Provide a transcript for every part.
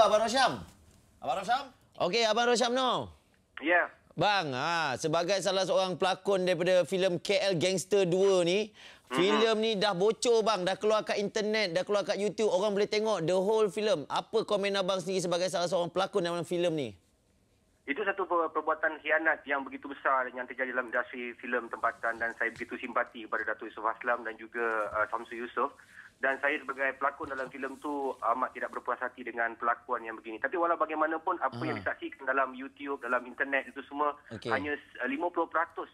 Abang Rosyam. Abang Rosyam? Okey, Abang Rosyam no. Ya. Bang, ha, sebagai salah seorang pelakon daripada filem KL Gangster 2 ni, mm-hmm. filem ni dah bocor bang, dah keluar kat internet, dah keluar kat YouTube, orang boleh tengok the whole filem. Apa komen abang sendiri sebagai salah seorang pelakon dalam filem ni? Itu satu perbuatan khianat yang begitu besar yang terjadi dalam industri filem tempatan dan saya begitu simpati kepada Datuk Yusof Aslam dan juga uh, Samsu Yusof dan saya sebagai pelakon dalam filem tu amat tidak berpuas hati dengan pelakuan yang begini. Tapi walau bagaimanapun apa Aha. yang disaksikan dalam YouTube, dalam internet itu semua okay. hanya 50%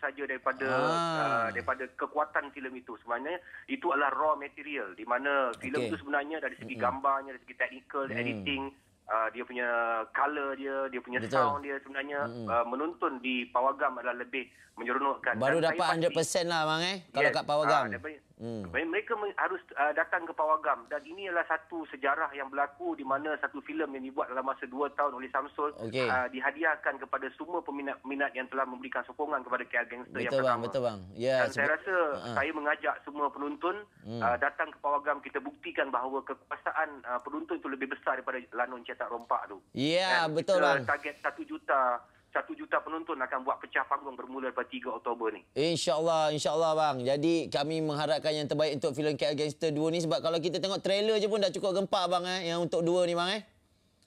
saja daripada uh, daripada kekuatan filem itu. Sebenarnya itu adalah raw material di mana filem okay. itu sebenarnya dari segi gambarnya, dari segi technical, hmm. editing Uh, dia punya color dia, dia punya Betul. sound dia sebenarnya hmm. uh, menonton di Pawagam adalah lebih menyeronokkan. Baru Dan dapat 100% pasti, lah bang eh kalau yes, kat Pawagam. Uh, Hmm. Mereka harus uh, datang ke Pawagam dan ini adalah satu sejarah yang berlaku di mana satu filem yang dibuat dalam masa dua tahun oleh Samsul okay. uh, dihadiahkan kepada semua peminat-peminat yang telah memberikan sokongan kepada KL Gangster betul yang bang, pertama. Betul bang, ya. Dan saya rasa uh-huh. saya mengajak semua penonton hmm. uh, datang ke Pawagam kita buktikan bahawa kekuasaan uh, penonton itu lebih besar daripada Lanun Cetak Rompak tu. Ya, yeah, betul bang. Target satu juta satu juta penonton akan buat pecah panggung bermula daripada 3 Oktober ni. InsyaAllah, insyaAllah bang. Jadi kami mengharapkan yang terbaik untuk filem KL Gangster 2 ni sebab kalau kita tengok trailer je pun dah cukup gempak bang eh yang untuk 2 ni bang eh.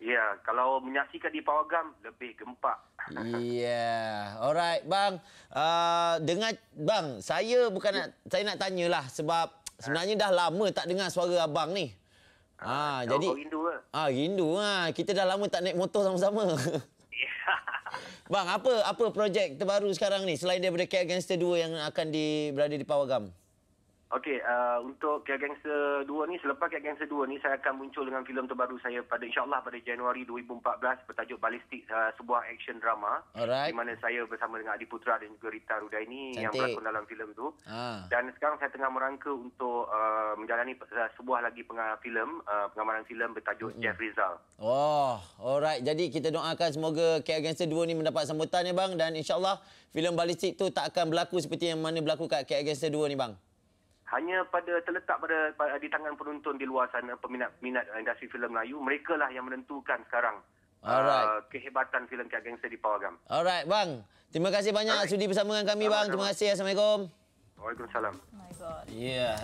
Ya, kalau menyaksikan di Pawagam lebih gempak. Ya, yeah. alright bang. Uh, dengar bang, saya bukan nak saya nak tanyalah sebab sebenarnya dah lama tak dengar suara abang ni. Ah, ha, jadi rindu ke? Ah, rindu ah. Kita dah lama tak naik motor sama-sama. Bang, apa apa projek terbaru sekarang ni selain daripada KL Gangster 2 yang akan di berada di Pawagam? Okey, uh, untuk KL Gangster 2 ni, selepas KL Gangster 2 ni, saya akan muncul dengan filem terbaru saya pada insyaAllah pada Januari 2014 bertajuk Balistik, uh, sebuah action drama. Alright. Di mana saya bersama dengan Adi Putra dan juga Rita Rudaini yang berlakon dalam filem tu. Ah. Dan sekarang saya tengah merangka untuk uh, menjalani uh, sebuah lagi peng- filem, uh, pengamalan filem bertajuk mm-hmm. Jeff Rizal. Oh, alright. Jadi kita doakan semoga KL Gangster 2 ni mendapat sambutan ya bang dan insyaAllah filem Balistik tu tak akan berlaku seperti yang mana berlaku kat KL Gangster 2 ni bang hanya pada terletak pada, pada di tangan penonton di luar sana peminat-peminat industri filem Melayu mereka lah yang menentukan sekarang uh, kehebatan filem Kia Gangster di Pawagam. Alright bang. Terima kasih banyak Alright. sudi bersama dengan kami bang. Terima kasih. Assalamualaikum. Waalaikumsalam. Oh my god. Yeah.